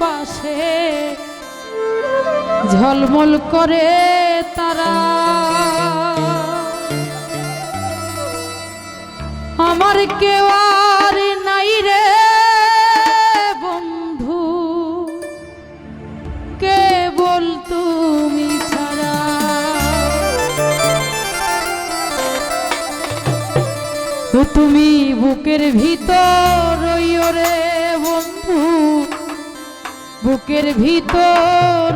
পাশে ঝলমল করে তারা। আমার কেউ আর নাই রে বন্ধু, কেবল তুমি ছাড়া। তুমি বুকের ভিতর রে বন্ধু বুকের ভিতর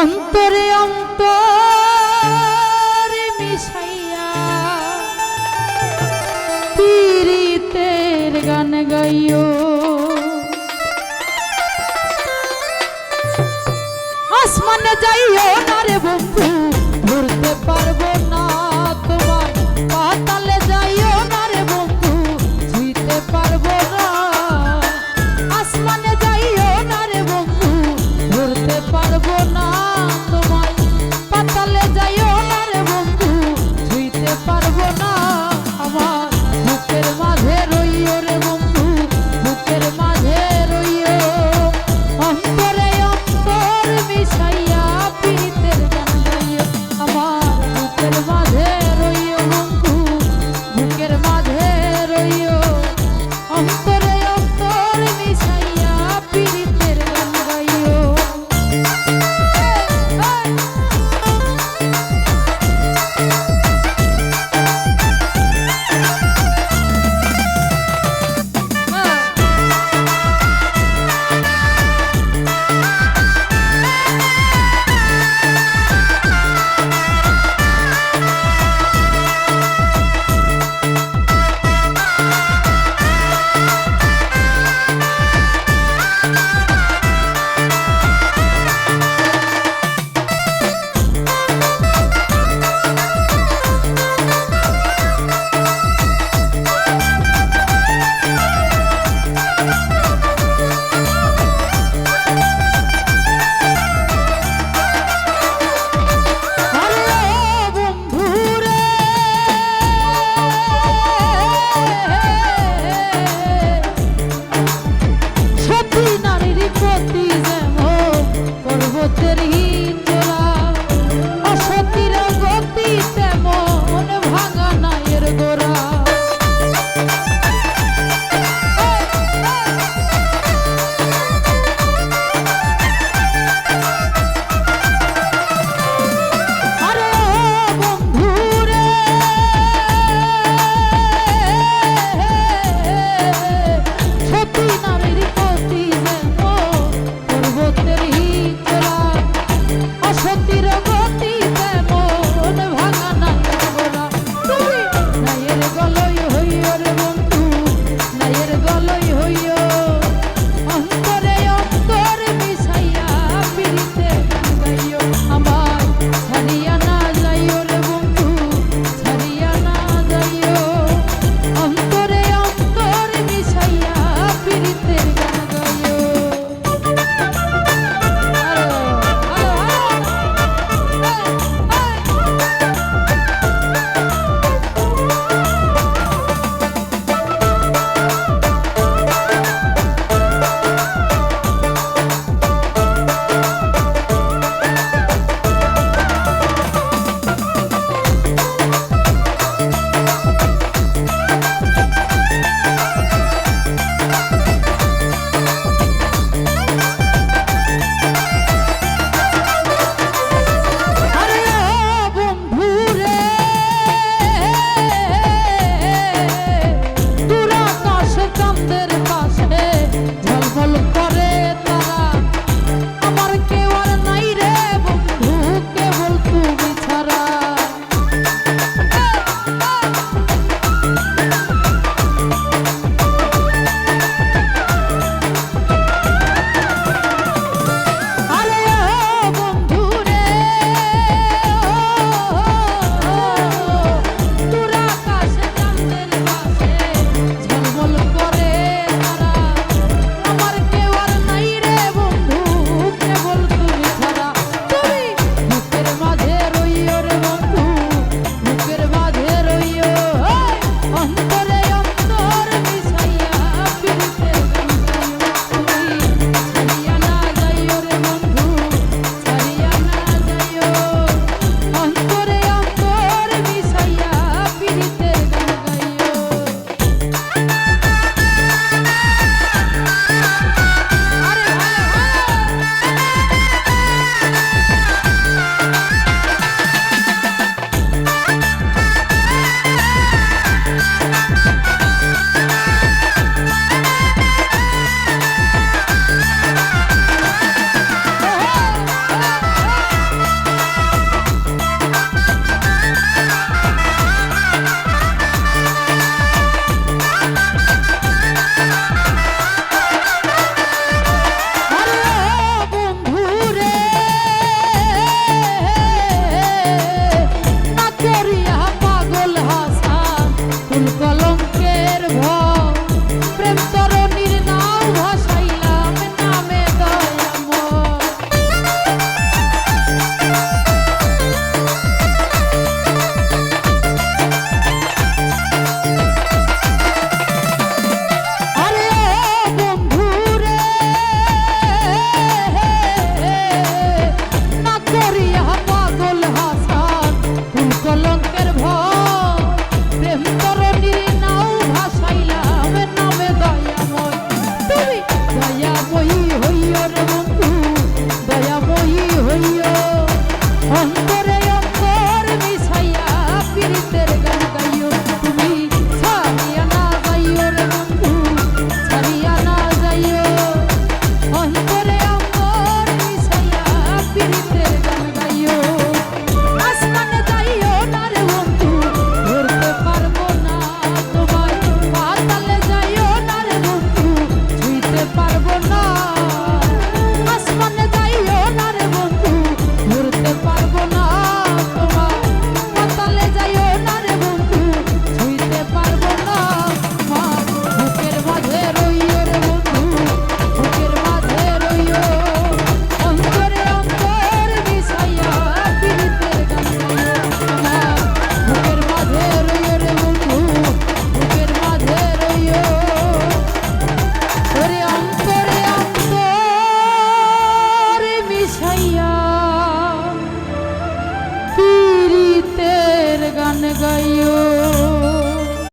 অন্তরে অন্তরে মিশাইয়া পীড়িতের গান গাইও। আসমানে যাইও না রে বন্ধু